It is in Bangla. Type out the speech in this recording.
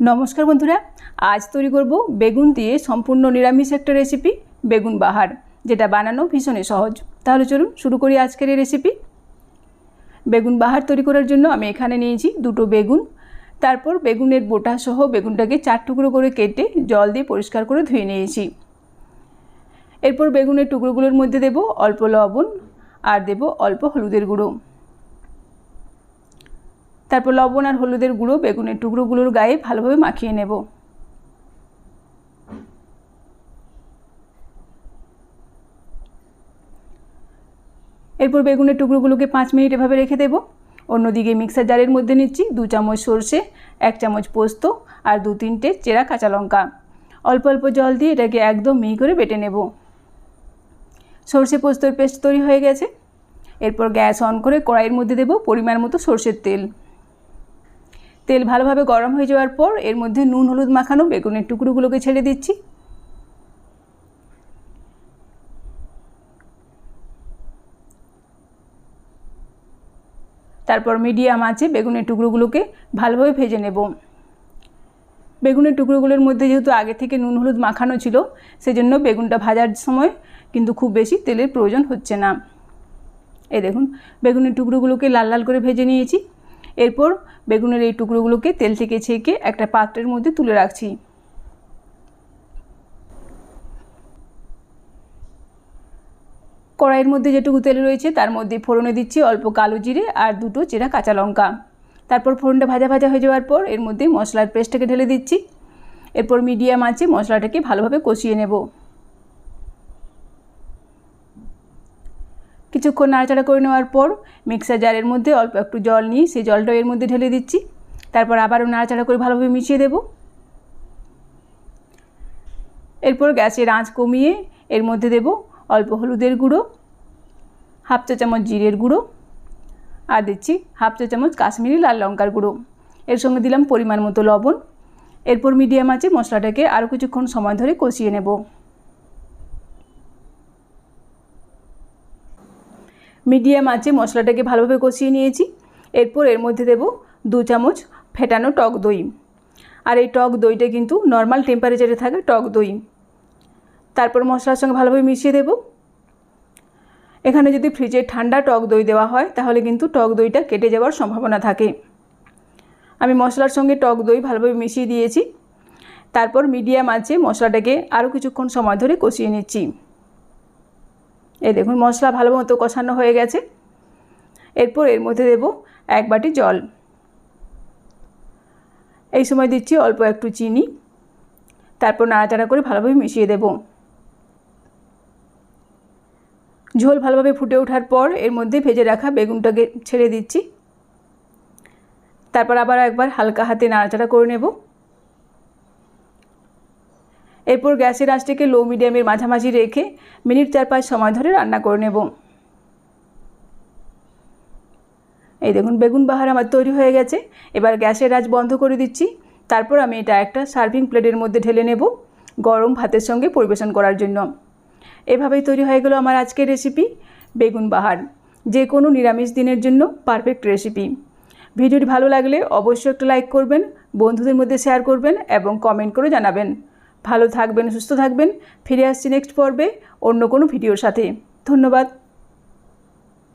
নমস্কার বন্ধুরা, আজ তৈরি করব বেগুন দিয়ে সম্পূর্ণ নিরামিষ একটা রেসিপি বেগুন বাহার, যেটা বানানো ভীষণই সহজ। তাহলে চলুন শুরু করি আজকের এই রেসিপি বেগুন বাহার তৈরি করার জন্য আমি এখানে নিয়েছি দুটো বেগুন। তারপর বেগুনের বোটা সহ বেগুনটাকে চার টুকরো করে কেটে জল দিয়ে পরিষ্কার করে ধুয়ে নিয়েছি। এরপর বেগুনের টুকরোগুলোর মধ্যে দেব অল্প লবণ আর দেব অল্প হলুদের গুঁড়ো। তারপর লবণ আর হলুদের গুঁড়ো, বেগুনের টুকরোগুলোর গায়ে ভালোভাবে মাখিয়ে নেব। এরপর বেগুনের টুকরোগুলোকে পাঁচ মিনিট এভাবে রেখে দেব। অন্যদিকে মিক্সার জারের মধ্যে নিচ্ছি দু চামচ সর্ষে, এক চামচ পোস্ত আর দু তিনটে চেরা কাঁচা লঙ্কা। অল্প অল্প জল দিয়ে এটাকে একদম মিহি করে বেটে নেব। সর্ষে পোস্তর পেস্ট তৈরি হয়ে গেছে। এরপর গ্যাস অন করে কড়াইয়ের মধ্যে দেব পরিমাণ মতো সর্ষের তেল। তেল ভালোভাবে গরম হয়ে যাওয়ার পর এর মধ্যে নুন, হলুদ মাখানো বেগুনের টুকরোগুলোকে ছেড়ে দিচ্ছি। তারপর মিডিয়াম আছে বেগুনের টুকরোগুলোকে ভালোভাবে ভেজে নেব। বেগুনের টুকরোগুলোর মধ্যে যেহেতু আগে থেকে নুন, হলুদ মাখানো ছিল, সেজন্য বেগুনটা ভাজার সময় কিন্তু খুব বেশি তেলের প্রয়োজন হচ্ছে না। এই দেখুন, বেগুনের টুকরোগুলোকে লাল লাল করে ভেজে নিয়েছি। এরপর বেগুনের এই টুকরোগুলোকে তেল থেকে ছেঁকে একটা পাত্রের মধ্যে তুলে রাখছি। কড়াইয়ের মধ্যে যেটুকু তেল রয়েছে তার মধ্যে ফোড়নে দিচ্ছি অল্প কালো জিরে আর দুটো চেরা কাঁচা লঙ্কা। তারপর ফোড়নটা ভাজা ভাজা হয়ে যাওয়ার পর এর মধ্যে মশলার পেস্টটাকে ঢেলে দিচ্ছি। এরপর মিডিয়াম আছে মশলাটাকে ভালোভাবে কষিয়ে নেব। কিছুক্ষণ নাড়াচাড়া করে নেওয়ার পর মিক্সার জারের মধ্যে অল্প একটু জল নিয়ে সেই জলটা এর মধ্যে ঢেলে দিচ্ছি। তারপর আবারও নাড়াচাড়া করে ভালোভাবে মিশিয়ে দেব। এরপর গ্যাসের আঁচ কমিয়ে এর মধ্যে দেব অল্প হলুদের গুঁড়ো, হাফ চা চামচ জিরের গুঁড়ো আর দিচ্ছি হাফ চা চামচ কাশ্মীরি লাল লঙ্কার গুঁড়ো। এর সঙ্গে দিলাম পরিমাণ মতো লবণ। এরপর মিডিয়াম আছে মশলাটাকে আরও কিছুক্ষণ সময় ধরে কষিয়ে নেব। মিডিয়াম আছে মশলাটাকে ভালোভাবে কষিয়ে নিয়েছি। এরপর এর মধ্যে দেব দু চামচ ফেটানো টক দই। আর এই টক দইটা কিন্তু নর্মাল টেম্পারেচারে থাকে টক দই। তারপর মশলার সঙ্গে ভালোভাবে মিশিয়ে দেব। এখানে যদি ফ্রিজে ঠান্ডা টক দই দেওয়া হয়, তাহলে কিন্তু টক দইটা কেটে যাওয়ার সম্ভাবনা থাকে। আমি মশলার সঙ্গে টক দই ভালোভাবে মিশিয়ে দিয়েছি। তারপর মিডিয়াম আছে মশলাটাকে আরও কিছুক্ষণ সময় ধরে কষিয়ে নিচ্ছি। এই দেখুন, মশলা ভালো মতো কষানো হয়ে গেছে। এরপর এর মধ্যে দেব এক বাটি জল। এই সময় দিচ্ছি অল্প একটু চিনি। তারপর নাড়াচাড়া করে ভালোভাবে মিশিয়ে দেব। ঝোল ভালোভাবে ফুটে ওঠার পর এর মধ্যে ভেজে রাখা বেগুনটাকে ছেড়ে দিচ্ছি। তারপর আবার একবার হালকা হাতে নাড়াচাড়া করে নেব। এরপর গ্যাসের আঁচটাকে লো মিডিয়ামের মাঝামাঝি রেখে মিনিট চার পাঁচ সময় ধরে রান্না করে নেব। এই দেখুন, বেগুন বাহার আমার তৈরি হয়ে গেছে। এবার গ্যাসের আঁচ বন্ধ করে দিচ্ছি। তারপর আমি এটা একটা সার্ভিং প্লেটের মধ্যে ঢেলে নেব গরম ভাতের সঙ্গে পরিবেশন করার জন্য। এভাবেই তৈরি হয়ে গেল আমার আজকের রেসিপি বেগুন বাহার। যে কোনো নিরামিষ দিনের জন্য পারফেক্ট রেসিপি ভিডিওটি ভালো লাগলে অবশ্যই একটা লাইক করবেন, বন্ধুদের মধ্যে শেয়ার করবেন এবং কমেন্ট করে জানাবেন। ভালো থাকবেন সুস্থ থাকবেন। ফিরে আসছি নেক্সট পর্বে অন্য কোনো ভিডিওর সাথে। ধন্যবাদ।